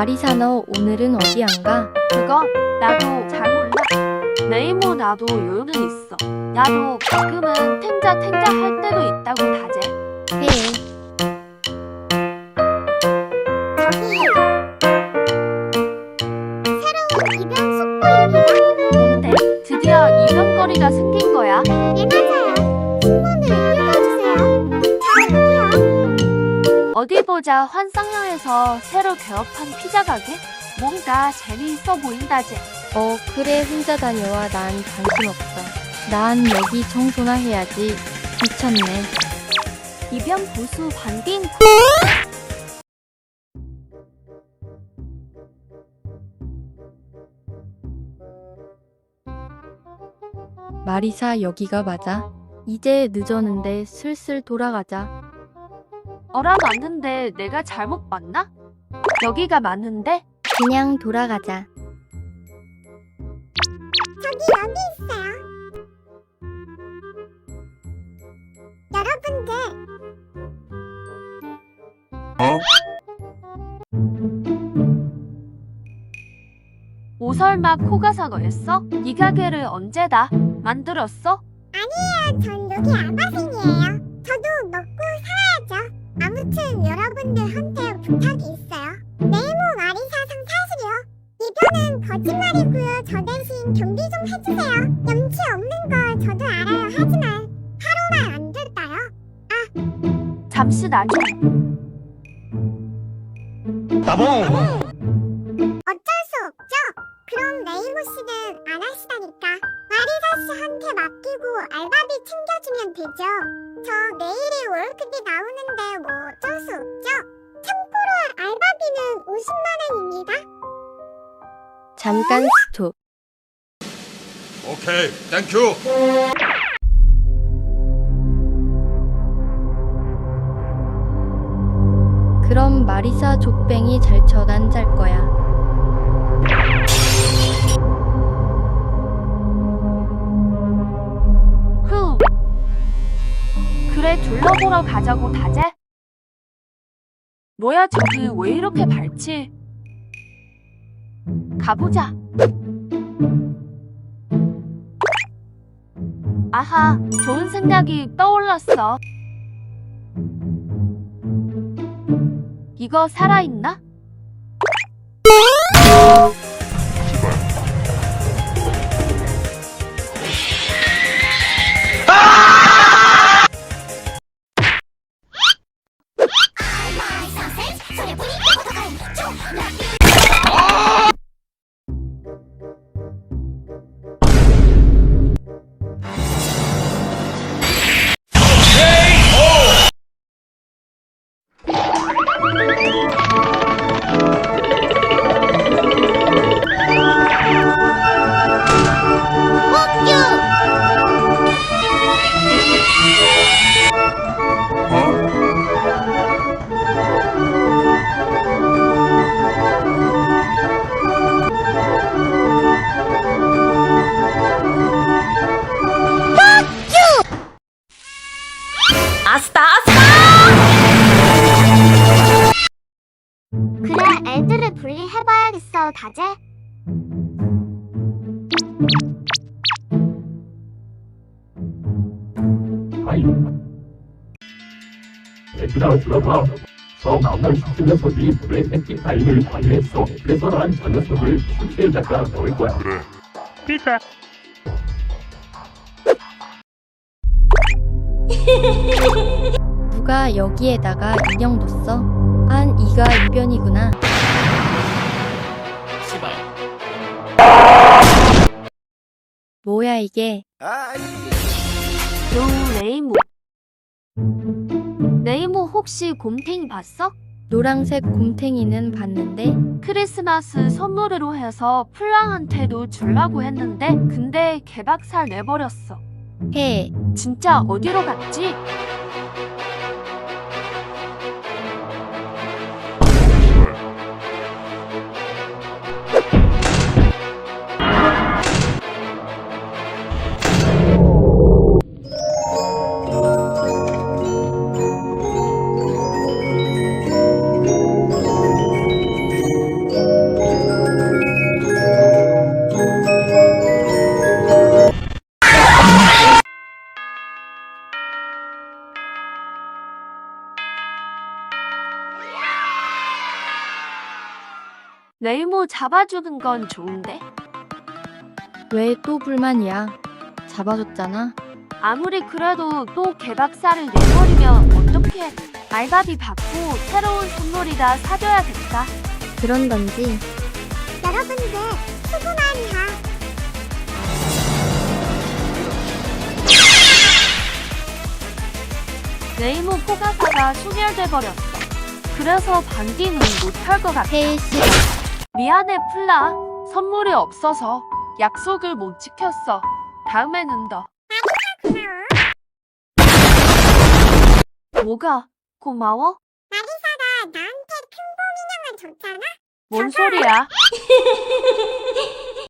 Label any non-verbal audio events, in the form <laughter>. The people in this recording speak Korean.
마리사 너 오늘은 어디 안 가? 그건 나도 잘 몰라. 내 이모 나도 요요는 있어. 나도 가끔은 탱자 탱자 할 때도 있다고 다제. 해. 저기요. 새로운 입양 속보입니다. 뭔데? 드디어 이변거리가 생 보자 환상형에서 새로 개업한 피자 가게? 뭔가 재미있어 보인다제. 어 그래 혼자 다녀와 난 관심 없어. 난 여기 청소나 해야지. 귀찮네. 이변 보수 반빈 마리사 여기가 맞아. 이제 늦었는데 슬슬 돌아가자. 어라 맞는데 내가 잘못 봤나? 여기가 맞는데? 그냥 돌아가자. 저기 여기 있어요. 여러분들 오설마 코가사 너였어? 이 가게를 언제다 만들었어? 전 여기 알바생 아무튼 여러분들한테 부탁이 있어요. 네이모 마리사상 사실이요. 이변은 거짓말이고요. 저 대신 경비 좀 해주세요. 염치 없는 거 저도 알아요. 하지만 하루만 안 될까요? 잠시 나중 따봉! 어쩔 수 없죠. 그럼 네이모 씨는 안 하시다니까. 마리사 씨한테 맡기고 알바비 챙겨주면 되죠. 저 내일이 월급이 나오는데 뭐 어쩔 수 없죠. 참고로 알바비는 50만 원입니다. 잠깐 스톱. 오케이, 땡큐! 그럼 마리사 족뱅이 잘 쳐난 잘 거야. 둘러보러 가자고 다제 뭐야 저기 왜 이렇게 밝지? 가보자. 아하 좋은 생각이 떠올랐어. 이거 살아있나? Let's 해봐야겠어, 다제. 얘들아 들어봐 성악을 저 녀석이 브레센티 타임을 관리했어 그래서 난저 녀석을 출제자가 넣을 거야 누가 여기에다가 인형 뒀어? 안 이가 이변이구나. 뭐야 이게? 노 레이모 레이모 혹시 곰탱이 봤어? 노랑색 곰탱이는 봤는데 크리스마스 선물으로 해서 플랑한테도 줄라고 했는데 근데 개박살 내버렸어. 해. 진짜 어디로 갔지? 잡아주는 건 좋은데 왜 또 불만이야? 잡아줬잖아. 아무리 그래도 또 개박살을 내버리면 어떡해 알바비 받고 새로운 선물이다 사줘야겠다 그런 건지. 여러분들 수고 많이하. 내 이모 포가사가 소멸돼 버렸어 그래서 반기는 못할 것 같아 혜일 씨, 미안해 플라 선물이 없어서 약속을 못 지켰어 다음에는 더 뭐가 고마워? 마리사가 나한테 큰곰 인형을 줬잖아. 뭔 소리야? <laughs>